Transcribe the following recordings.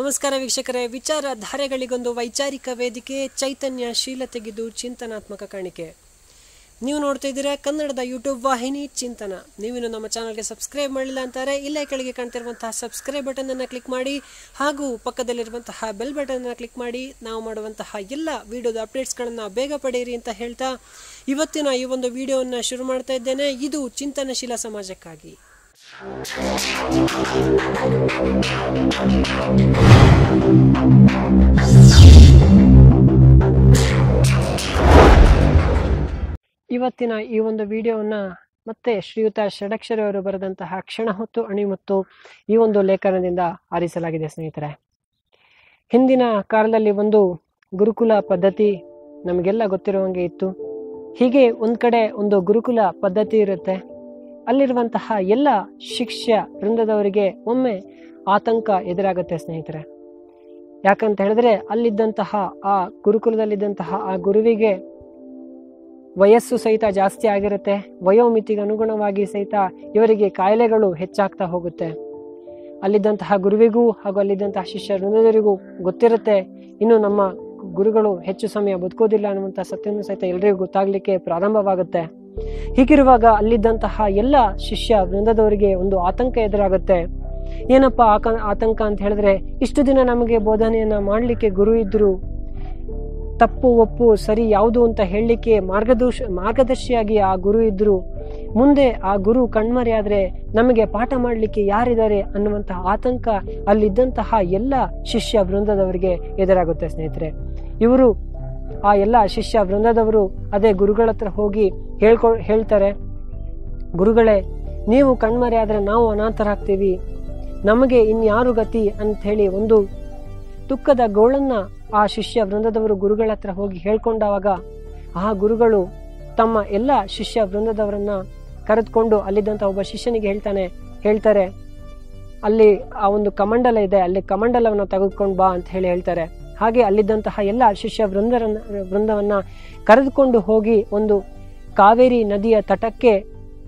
ನಮಸ್ಕಾರ ವೀಕ್ಷಕರೇ. ವಿಚಾರ ಧಾರೆಗಳಿಗೊಂದು ವೈಚಾರಿಕ ವೇದಿಕೆ ಚೈತನ್ಯ ಶೀಲತೆಗಿದ್ದು ಚಿಂತನಾತ್ಮಕ ಕಾಣಿಕೆ. ನೀವು ನೋಡ್ತಾ ಇದ್ದೀರಾ ಕನ್ನಡದ ಯೂಟ್ಯೂಬ್ ವಾಹಿನಿ ಚಿಂತನ. ನೀವಿನ ನಮ್ಮ ಚಾನಲ್ಗೆ ಸಬ್ಸ್ಕ್ರೈಬ್ ಮಾಡಿಲ್ಲ ಅಂತಾರೆ, ಇಲ್ಲೇ ಕೆಳಗೆ ಕಾಣ್ತಿರುವಂತಹ ಸಬ್ಸ್ಕ್ರೈಬ್ ಬಟನ್ ಅನ್ನು ಕ್ಲಿಕ್ ಮಾಡಿ, ಹಾಗೂ ಪಕ್ಕದಲ್ಲಿರುವಂತಹ ಬೆಲ್ ಬಟನ್ ಅನ್ನು ಕ್ಲಿಕ್ ಮಾಡಿ. ನಾವು ಮಾಡುವಂತಹ ಎಲ್ಲ ವಿಡಿಯೋದ ಅಪ್ಡೇಟ್ಸ್ಗಳನ್ನು ಬೇಗ ಪಡೆಯಿರಿ ಅಂತ ಹೇಳ್ತಾ ಇವತ್ತಿನ ಈ ಒಂದು ವಿಡಿಯೋವನ್ನು ಶುರು ಮಾಡ್ತಾ ಇದ್ದೇನೆ. ಇದು ಚಿಂತನಶೀಲ ಸಮಾಜಕ್ಕಾಗಿ. ಇವತ್ತಿನ ಈ ಒಂದು ವಿಡಿಯೋವನ್ನ ಮತ್ತೆ ಶ್ರೀಯುತ ಷಡಕ್ಷರಿ ಅವರು ಬರೆದಂತಹ ಕ್ಷಣ ಹೊತ್ತು, ಅಣಿ ಮತ್ತು ಈ ಒಂದು ಲೇಖನದಿಂದ ಆರಿಸಲಾಗಿದೆ ಸ್ನೇಹಿತರೆ. ಹಿಂದಿನ ಕಾಲದಲ್ಲಿ ಒಂದು ಗುರುಕುಲ ಪದ್ಧತಿ ನಮಗೆಲ್ಲ ಗೊತ್ತಿರುವಂಗೆ ಇತ್ತು. ಹೀಗೆ ಒಂದ್ ಕಡೆ ಒಂದು ಗುರುಕುಲ ಪದ್ಧತಿ ಇರುತ್ತೆ. ಅಲ್ಲಿರುವಂತಹ ಎಲ್ಲ ಶಿಷ್ಯ ವೃಂದದವರಿಗೆ ಒಮ್ಮೆ ಆತಂಕ ಎದುರಾಗುತ್ತೆ ಸ್ನೇಹಿತರೆ. ಯಾಕಂತ ಹೇಳಿದ್ರೆ ಅಲ್ಲಿದ್ದಂತಹ ಆ ಗುರುಕುಲದಲ್ಲಿದ್ದಂತಹ ಆ ಗುರುವಿಗೆ ವಯಸ್ಸು ಸಹಿತ ಜಾಸ್ತಿ ಆಗಿರುತ್ತೆ. ವಯೋಮಿತಿಗೆ ಅನುಗುಣವಾಗಿ ಸಹಿತ ಇವರಿಗೆ ಕಾಯಿಲೆಗಳು ಹೆಚ್ಚಾಗ್ತಾ ಹೋಗುತ್ತೆ. ಅಲ್ಲಿದ್ದಂತಹ ಗುರುವಿಗೂ ಹಾಗೂ ಅಲ್ಲಿದ್ದಂತಹ ಶಿಷ್ಯ ವೃಂದದವರಿಗೂ ಗೊತ್ತಿರುತ್ತೆ. ಇನ್ನು ನಮ್ಮ ಗುರುಗಳು ಹೆಚ್ಚು ಸಮಯ ಬದುಕೋದಿಲ್ಲ ಅನ್ನುವಂಥ ಸತ್ಯನೂ ಸಹಿತ ಎಲ್ರಿಗೂ ಗೊತ್ತಾಗ್ಲಿಕ್ಕೆ ಪ್ರಾರಂಭವಾಗುತ್ತೆ. ಹೀಗಿರುವಾಗ ಅಲ್ಲಿದ್ದಂತಹ ಎಲ್ಲ ಶಿಷ್ಯ ವೃಂದದವರಿಗೆ ಒಂದು ಆತಂಕ ಎದುರಾಗುತ್ತೆ. ಏನಪ್ಪಾ ಆಕ, ಆತಂಕ ಅಂತ ಹೇಳಿದ್ರೆ, ಇಷ್ಟು ದಿನ ನಮಗೆ ಬೋಧನೆಯನ್ನ ಮಾಡಲಿಕ್ಕೆ ಗುರು ಇದ್ರು, ತಪ್ಪು, ಒಪ್ಪು, ಸರಿ, ಯಾವುದು ಅಂತ ಹೇಳಲಿಕ್ಕೆ ಮಾರ್ಗದರ್ಶ, ಮಾರ್ಗದರ್ಶಿಯಾಗಿ ಆ ಗುರು ಇದ್ರು. ಮುಂದೆ ಆ ಗುರು ಕಣ್ಮರೆಯಾದ್ರೆ ನಮಗೆ ಪಾಠ ಮಾಡಲಿಕ್ಕೆ ಯಾರಿದ್ದಾರೆ ಅನ್ನುವಂತಹ ಆತಂಕ ಅಲ್ಲಿದ್ದಂತಹ ಎಲ್ಲ ಶಿಷ್ಯ ವೃಂದದವರಿಗೆ ಎದುರಾಗುತ್ತೆ ಸ್ನೇಹಿತರೆ. ಇವರು ಆ ಎಲ್ಲ ಶಿಷ್ಯ ವೃಂದದವರು ಅದೇ ಗುರುಗಳ ಹತ್ರ ಹೋಗಿ ಹೇಳ್ಕೊ, ಹೇಳ್ತಾರೆ, ಗುರುಗಳೇ, ನೀವು ಕಣ್ಮರೆ ಆದರೆ ನಾವು ಅನಾಥರಾಗ್ತೀವಿ ನಮಗೆ ಇನ್ಯಾರು ಗತಿ? ಅಂತ ಹೇಳಿ ಒಂದು ದುಃಖದ ಗೋಳನ್ನ ಆ ಶಿಷ್ಯ ವೃಂದದವರು ಗುರುಗಳ ಹತ್ರ ಹೋಗಿ ಹೇಳ್ಕೊಂಡಾಗ ಆ ಗುರುಗಳು, ತಮ್ಮ ಎಲ್ಲ ಶಿಷ್ಯ ವೃಂದದವರನ್ನ ಕರೆದುಕೊಂಡು ಅಲ್ಲಿದ್ದಂಥ ಒಬ್ಬ ಶಿಷ್ಯನಿಗೆ ಹೇಳ್ತಾನೆ, ಹೇಳ್ತಾರೆ, ಅಲ್ಲಿ ಆ ಒಂದು ಕಮಂಡಲ ಇದೆ, ಅಲ್ಲಿ ಕಮಂಡಲವನ್ನ ತೆಗೆದುಕೊಂಡು ಬಾ ಅಂತ ಹೇಳಿ ಹೇಳ್ತಾರೆ. ಹಾಗೆ ಅಲ್ಲಿದ್ದಂತಹ ಎಲ್ಲ ಶಿಷ್ಯ ವೃಂದರನ್ನ ವೃಂದವನ್ನ ಕರೆದುಕೊಂಡು ಹೋಗಿ ಒಂದು ಕಾವೇರಿ ನದಿಯ ತಟಕ್ಕೆ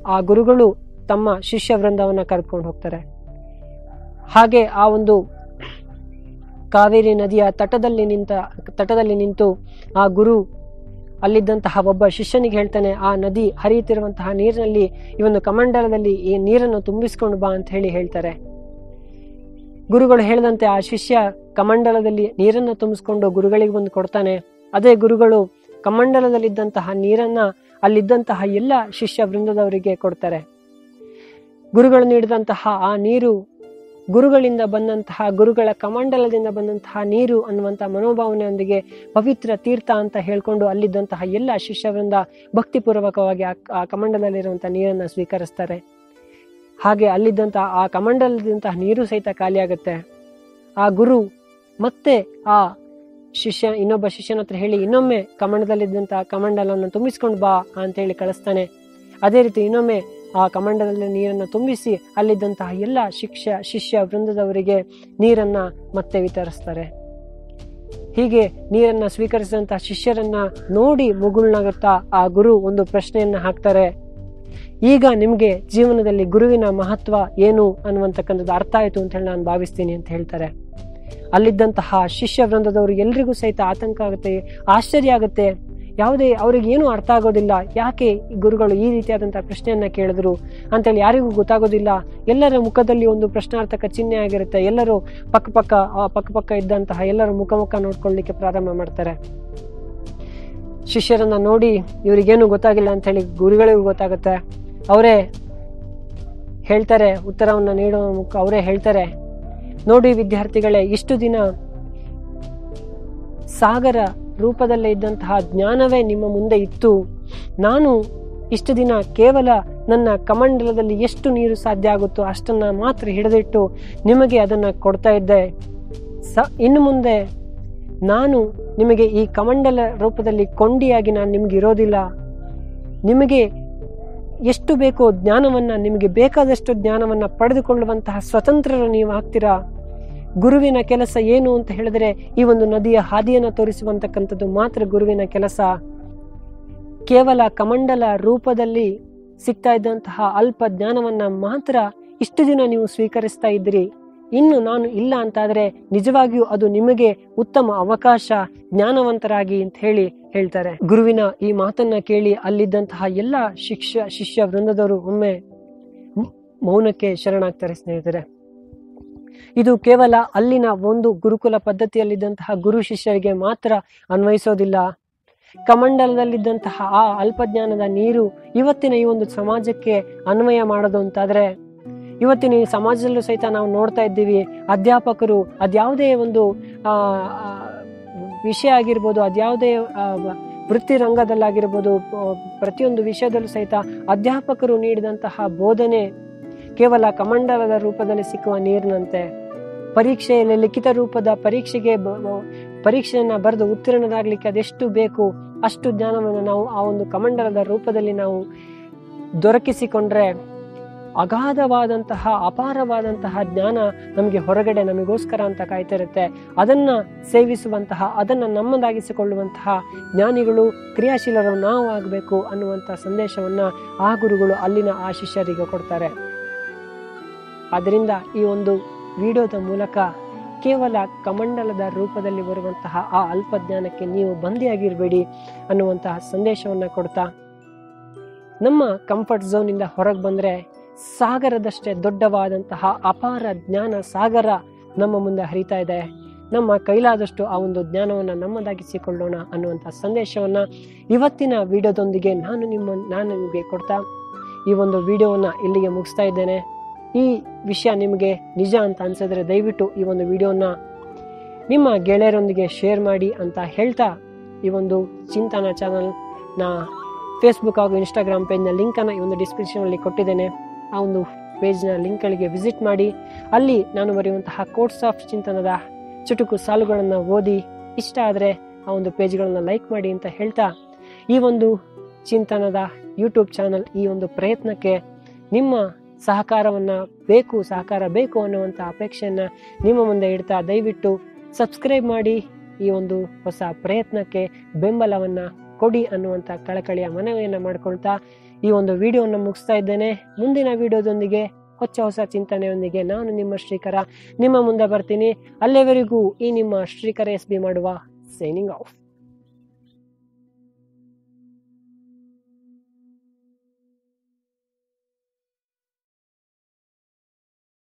ಆ ಗುರುಗಳು ತಮ್ಮ ಶಿಷ್ಯ ವೃಂದವನ್ನ ಕರೆದುಕೊಂಡು ಹೋಗ್ತಾರೆ. ಹಾಗೆ ಆ ಒಂದು ಕಾವೇರಿ ನದಿಯ ತಟದಲ್ಲಿ ನಿಂತ ತಟದಲ್ಲಿ ನಿಂತು ಆ ಗುರು ಅಲ್ಲಿದ್ದಂತಹ ಒಬ್ಬ ಶಿಷ್ಯನಿಗೆ ಹೇಳ್ತಾನೆ, ಆ ನದಿ ಹರಿಯುತ್ತಿರುವಂತಹ ನೀರಿನಲ್ಲಿ ಈ ಒಂದು ಕಮಂಡಲದಲ್ಲಿ ಈ ನೀರನ್ನು ತುಂಬಿಸ್ಕೊಂಡು ಬಾ ಅಂತ ಹೇಳಿ ಹೇಳ್ತಾರೆ. ಗುರುಗಳು ಹೇಳಿದಂತೆ ಆ ಶಿಷ್ಯ ಕಮಂಡಲದಲ್ಲಿ ನೀರನ್ನು ತುಂಬಿಸ್ಕೊಂಡು ಗುರುಗಳಿಗೆ ಬಂದು ಕೊಡ್ತಾನೆ. ಅದೇ ಗುರುಗಳು ಕಮಂಡಲದಲ್ಲಿದ್ದಂತಹ ನೀರನ್ನ ಅಲ್ಲಿದ್ದಂತಹ ಎಲ್ಲ ಶಿಷ್ಯ ವೃಂದದವರಿಗೆ ಕೊಡ್ತಾರೆ. ಗುರುಗಳು ನೀಡಿದಂತಹ ಆ ನೀರು ಗುರುಗಳಿಂದ ಬಂದಂತಹ, ಗುರುಗಳ ಕಮಂಡಲದಿಂದ ಬಂದಂತಹ ನೀರು ಅನ್ನುವಂಥ ಮನೋಭಾವನೆಯೊಂದಿಗೆ ಪವಿತ್ರ ತೀರ್ಥ ಅಂತ ಹೇಳ್ಕೊಂಡು ಅಲ್ಲಿದ್ದಂತಹ ಎಲ್ಲ ಶಿಷ್ಯವೃಂದ ಭಕ್ತಿಪೂರ್ವಕವಾಗಿ ಆ ಆ ಕಮಂಡಲದಲ್ಲಿರುವಂತಹ ನೀರನ್ನು ಸ್ವೀಕರಿಸ್ತಾರೆ. ಹಾಗೆ ಅಲ್ಲಿದ್ದಂತಹ ಆ ಕಮಂಡಲದಂತಹ ನೀರು ಸಹಿತ ಖಾಲಿಯಾಗುತ್ತೆ ಆ ಗುರು ಮತ್ತೆ ಆ ಶಿಷ್ಯ, ಇನ್ನೊಬ್ಬ ಶಿಷ್ಯನ ಹತ್ರ ಹೇಳಿ, ಇನ್ನೊಮ್ಮೆ ಕಮಂಡದಲ್ಲಿದ್ದಂತಹ ಕಮಂಡಲವನ್ನು ತುಂಬಿಸ್ಕೊಂಡು ಬಾ ಅಂತ ಹೇಳಿ ಕಳಿಸ್ತಾನೆ. ಅದೇ ರೀತಿ ಇನ್ನೊಮ್ಮೆ ಆ ಕಮಂಡದಲ್ಲಿ ನೀರನ್ನು ತುಂಬಿಸಿ ಅಲ್ಲಿದ್ದಂತಹ ಎಲ್ಲ ಶಿಕ್ಷ, ಶಿಷ್ಯ ವೃಂದದವರಿಗೆ ನೀರನ್ನ ಮತ್ತೆ ವಿತರಿಸ್ತಾರೆ. ಹೀಗೆ ನೀರನ್ನ ಸ್ವೀಕರಿಸಿದಂತಹ ಶಿಷ್ಯರನ್ನ ನೋಡಿ ಮುಗುಳ್ನಾಗುತ್ತಾ ಆ ಗುರು ಒಂದು ಪ್ರಶ್ನೆಯನ್ನ ಹಾಕ್ತಾರೆ. ಈಗ ನಿಮಗೆ ಜೀವನದಲ್ಲಿ ಗುರುವಿನ ಮಹತ್ವ ಏನು ಅನ್ನುವಂತಕ್ಕಂಥದ್ದು ಅರ್ಥ ಆಯಿತು ಅಂತ ಹೇಳಿ ನಾನು ಭಾವಿಸ್ತೀನಿ ಅಂತ ಹೇಳ್ತಾರೆ. ಅಲ್ಲಿದ್ದಂತಹ ಶಿಷ್ಯ ವೃಂದದವರು ಎಲ್ರಿಗೂ ಸಹಿತ ಆತಂಕ ಆಗುತ್ತೆ, ಆಶ್ಚರ್ಯ ಆಗುತ್ತೆ. ಯಾವುದೇ ಅವ್ರಿಗೆ ಏನು ಅರ್ಥ ಆಗೋದಿಲ್ಲ, ಯಾಕೆ ಗುರುಗಳು ಈ ರೀತಿಯಾದಂತಹ ಪ್ರಶ್ನೆಯನ್ನ ಕೇಳಿದ್ರು ಅಂತೇಳಿ ಯಾರಿಗೂ ಗೊತ್ತಾಗೋದಿಲ್ಲ. ಎಲ್ಲರ ಮುಖದಲ್ಲಿ ಒಂದು ಪ್ರಶ್ನಾರ್ಥಕ ಚಿಹ್ನೆ ಆಗಿರುತ್ತೆ. ಎಲ್ಲರೂ ಪಕ್ಕ ಪಕ್ಕ ಪಕ್ಕ ಪಕ್ಕ ಇದ್ದಂತಹ ಎಲ್ಲರೂ ಮುಖ ಮುಖ ನೋಡ್ಕೊಳ್ಳಿಕ್ಕೆ ಪ್ರಾರಂಭ ಮಾಡ್ತಾರೆ. ಶಿಷ್ಯರನ್ನ ನೋಡಿ ಇವರಿಗೇನು ಗೊತ್ತಾಗಿಲ್ಲ ಅಂತ ಹೇಳಿ ಗುರುಗಳಿಗೂ ಗೊತ್ತಾಗುತ್ತೆ. ಅವರೇ ಹೇಳ್ತಾರೆ, ಉತ್ತರವನ್ನು ನೀಡುವ ಮುಖ ಅವರೇ ಹೇಳ್ತಾರೆ, ನೋಡಿ ವಿದ್ಯಾರ್ಥಿಗಳೇ, ಇಷ್ಟು ದಿನ ಸಾಗರ ರೂಪದಲ್ಲೇ ಇದ್ದಂತಹ ಜ್ಞಾನವೇ ನಿಮ್ಮ ಮುಂದೆ ಇತ್ತು. ನಾನು ಇಷ್ಟು ದಿನ ಕೇವಲ ನನ್ನ ಕಮಂಡಲದಲ್ಲಿ ಎಷ್ಟು ನೀರು ಸಾಧ್ಯ ಆಗುತ್ತೋ ಅಷ್ಟನ್ನು ಮಾತ್ರ ಹಿಡಿದಿಟ್ಟು ನಿಮಗೆ ಅದನ್ನು ಕೊಡ್ತಾ ಇದ್ದೆ. ಸ, ಇನ್ನು ಮುಂದೆ ನಾನು ನಿಮಗೆ ಈ ಕಮಂಡಲ ರೂಪದಲ್ಲಿ ಕೊಂಡಿಯಾಗಿ ನಾನು ನಿಮಗೆ ಇರೋದಿಲ್ಲ. ನಿಮಗೆ ಎಷ್ಟು ಬೇಕೋ ಜ್ಞಾನವನ್ನು, ನಿಮಗೆ ಬೇಕಾದಷ್ಟು ಜ್ಞಾನವನ್ನು ಪಡೆದುಕೊಳ್ಳುವಂತಹ ಸ್ವತಂತ್ರರು ನೀವು ಆಗ್ತೀರಾ? ಗುರುವಿನ ಕೆಲಸ ಏನು ಅಂತ ಹೇಳಿದ್ರೆ, ಈ ಒಂದು ನದಿಯ ಹಾದಿಯನ್ನು ತೋರಿಸುವಂತಕ್ಕಂಥದ್ದು ಮಾತ್ರ ಗುರುವಿನ ಕೆಲಸ. ಕೇವಲ ಕಮಂಡಲ ರೂಪದಲ್ಲಿ ಸಿಗ್ತಾ ಇದ್ದಂತಹ ಅಲ್ಪ ಜ್ಞಾನವನ್ನ ಮಾತ್ರ ಇಷ್ಟು ದಿನ ನೀವು ಸ್ವೀಕರಿಸ್ತಾ ಇದ್ರಿ ಇನ್ನು ನಾನು ಇಲ್ಲ ಅಂತಾದರೆ ನಿಜವಾಗಿಯೂ ಅದು ನಿಮಗೆ ಉತ್ತಮ ಅವಕಾಶ, ಜ್ಞಾನವಂತರಾಗಿ ಅಂತ ಹೇಳಿ ಹೇಳ್ತಾರೆ. ಗುರುವಿನ ಈ ಮಾತನ್ನ ಕೇಳಿ ಅಲ್ಲಿದ್ದಂತಹ ಎಲ್ಲ ಶಿಕ್ಷ ಶಿಷ್ಯ ವೃಂದದವರು ಒಮ್ಮೆ ಮೌನಕ್ಕೆ ಶರಣಾಗ್ತಾರೆ ಸ್ನೇಹಿತರೆ. ಇದು ಕೇವಲ ಅಲ್ಲಿನ ಒಂದು ಗುರುಕುಲ ಪದ್ಧತಿಯಲ್ಲಿದ್ದಂತಹ ಗುರು ಶಿಷ್ಯರಿಗೆ ಮಾತ್ರ ಅನ್ವಯಿಸೋದಿಲ್ಲ. ಕಮಂಡಲದಲ್ಲಿದ್ದಂತಹ ಆ ಅಲ್ಪಜ್ಞಾನದ ನೀರು ಇವತ್ತಿನ ಈ ಒಂದು ಸಮಾಜಕ್ಕೆ ಅನ್ವಯ ಮಾಡೋದು ಅಂತಾದ್ರೆ ಇವತ್ತಿನ ಈ ಸಮಾಜದಲ್ಲೂ ಸಹಿತ ನಾವು ನೋಡ್ತಾ ಇದ್ದೀವಿ. ಅಧ್ಯಾಪಕರು, ಅದ್ಯಾವುದೇ ಒಂದು ವಿಷಯ ಆಗಿರ್ಬೋದು, ಅದ್ಯಾವುದೇ ವೃತ್ತಿ ರಂಗದಲ್ಲಾಗಿರ್ಬೋದು ಪ್ರತಿಯೊಂದು ವಿಷಯದಲ್ಲೂ ಸಹಿತ ಅಧ್ಯಾಪಕರು ನೀಡಿದಂತಹ ಬೋಧನೆ ಕೇವಲ ಕಮಂಡಲದ ರೂಪದಲ್ಲಿ ಸಿಕ್ಕುವ ನೀರಿನಂತೆ. ಪರೀಕ್ಷೆಯಲ್ಲಿ ಲಿಖಿತ ರೂಪದ ಪರೀಕ್ಷೆಗೆ ಪರೀಕ್ಷೆಯನ್ನ ಬರೆದು ಉತ್ತೀರ್ಣರಾಗಲಿಕ್ಕೆ ಅದೆಷ್ಟು ಬೇಕು? ಅಷ್ಟು ಜ್ಞಾನವನ್ನು ನಾವು ಆ ಒಂದು ಕಮಂಡಲದ ರೂಪದಲ್ಲಿ ನಾವು ದೊರಕಿಸಿಕೊಂಡ್ರೆ ಅಗಾಧವಾದಂತಹ, ಅಪಾರವಾದಂತಹ ಜ್ಞಾನ ನಮಗೆ ಹೊರಗಡೆ ನಮಗೋಸ್ಕರ ಅಂತ ಕಾಯ್ತಿರುತ್ತೆ. ಅದನ್ನ ಸೇವಿಸುವಂತಹ, ಅದನ್ನ ನಮ್ಮದಾಗಿಸಿಕೊಳ್ಳುವಂತಹ ಜ್ಞಾನಿಗಳು, ಕ್ರಿಯಾಶೀಲರು ನಾವು ಆಗಬೇಕು ಅನ್ನುವಂಥ ಸಂದೇಶವನ್ನ ಆ ಗುರುಗಳು ಅಲ್ಲಿನ ಆ ಶಿಷ್ಯರಿಗೆ ಕೊಡ್ತಾರೆ. ಆದ್ದರಿಂದ ಈ ಒಂದು ವಿಡಿಯೋದ ಮೂಲಕ ಕೇವಲ ಕಮಂಡಲದ ರೂಪದಲ್ಲಿ ಬರುವಂತಹ ಆ ಅಲ್ಪ ಜ್ಞಾನಕ್ಕೆ ನೀವು ಬಂದಿಯಾಗಿರಬೇಡಿ ಅನ್ನುವಂತಹ ಸಂದೇಶವನ್ನ ಕೊಡ್ತಾ, ನಮ್ಮ ಕಂಫರ್ಟ್ ಝೋನ್ ಇಂದ ಹೊರಗೆ ಬಂದ್ರೆ ಸಾಗರದಷ್ಟೇ ದೊಡ್ಡವಾದಂತಹ ಅಪಾರ ಜ್ಞಾನ ಸಾಗರ ನಮ್ಮ ಮುಂದೆ ಹರಿತಾ ಇದೆ. ನಮ್ಮ ಕೈಲಾದಷ್ಟು ಆ ಒಂದು ಜ್ಞಾನವನ್ನು ನಮ್ಮದಾಗಿಸಿಕೊಳ್ಳೋಣ ಅನ್ನುವಂಥ ಸಂದೇಶವನ್ನು ಇವತ್ತಿನ ವಿಡಿಯೋದೊಂದಿಗೆ ನಾನು ನಿಮ್ಮ, ನಾನು ನಿಮಗೆ ಕೊಡ್ತಾ ಈ ಒಂದು ವಿಡಿಯೋವನ್ನು ಇಲ್ಲಿಗೆ ಮುಗಿಸ್ತಾ ಇದ್ದೇನೆ. ಈ ವಿಷಯ ನಿಮಗೆ ನಿಜ ಅಂತ ಅನ್ಸಿದ್ರೆ ದಯವಿಟ್ಟು ಈ ಒಂದು ವಿಡಿಯೋನ ನಿಮ್ಮ ಗೆಳೆಯರೊಂದಿಗೆ ಶೇರ್ ಮಾಡಿ ಅಂತ ಹೇಳ್ತಾ ಈ ಒಂದು ಚಿಂತನ ಚಾನಲ್ನ ಫೇಸ್ಬುಕ್ ಹಾಗೂ ಇನ್ಸ್ಟಾಗ್ರಾಮ್ ಪೇಜ್ನ ಲಿಂಕನ್ನು ಈ ಒಂದು ಡಿಸ್ಕ್ರಿಪ್ಷನಲ್ಲಿ ಕೊಟ್ಟಿದ್ದೇನೆ. ಆ ಒಂದು ಪೇಜ್ನ ಲಿಂಕ್ಗಳಿಗೆ ವಿಸಿಟ್ ಮಾಡಿ. ಅಲ್ಲಿ ನಾನು ಬರೆಯುವಂತಹ ಕೋರ್ಸ್ ಆಫ್ ಚಿಂತನದ ಚುಟುಕು ಸಾಲುಗಳನ್ನು ಓದಿ, ಇಷ್ಟ ಆದರೆ ಆ ಒಂದು ಪೇಜ್ಗಳನ್ನು ಲೈಕ್ ಮಾಡಿ ಅಂತ ಹೇಳ್ತಾ, ಈ ಒಂದು ಚಿಂತನದ ಯೂಟ್ಯೂಬ್ ಚಾನಲ್ ಈ ಒಂದು ಪ್ರಯತ್ನಕ್ಕೆ ನಿಮ್ಮ ಸಹಕಾರವನ್ನು ಬೇಕು, ಸಹಕಾರ ಬೇಕು ಅನ್ನುವಂಥ ಅಪೇಕ್ಷೆಯನ್ನು ನಿಮ್ಮ ಮುಂದೆ ಇಡ್ತಾ, ದಯವಿಟ್ಟು ಸಬ್ಸ್ಕ್ರೈಬ್ ಮಾಡಿ ಈ ಒಂದು ಹೊಸ ಪ್ರಯತ್ನಕ್ಕೆ ಬೆಂಬಲವನ್ನು ಕೊಡಿ ಅನ್ನುವಂಥ ಕಳಕಳಿಯ ಮನವಿಯನ್ನು ಮಾಡ್ಕೊಳ್ತಾ ಈ ಒಂದು ವಿಡಿಯೋವನ್ನು ಮುಗಿಸ್ತಾ ಇದ್ದೇನೆ. ಮುಂದಿನ ವಿಡಿಯೋದೊಂದಿಗೆ ಹೊಸ ಹೊಸ ಚಿಂತನೆಯೊಂದಿಗೆ ನಾನು ನಿಮ್ಮ ಶ್ರೀಕರ. ನಿಮ್ಮ ಮುಂದೆ ಬರ್ತೀನಿ. ಅಲ್ಲಿವರೆಗೂ ಈ ನಿಮ್ಮ ಶ್ರೀಕರ ಎಸ್ ಬಿ ಮಾಡುವ ಸೈನಿಂಗ್ ಆಫ್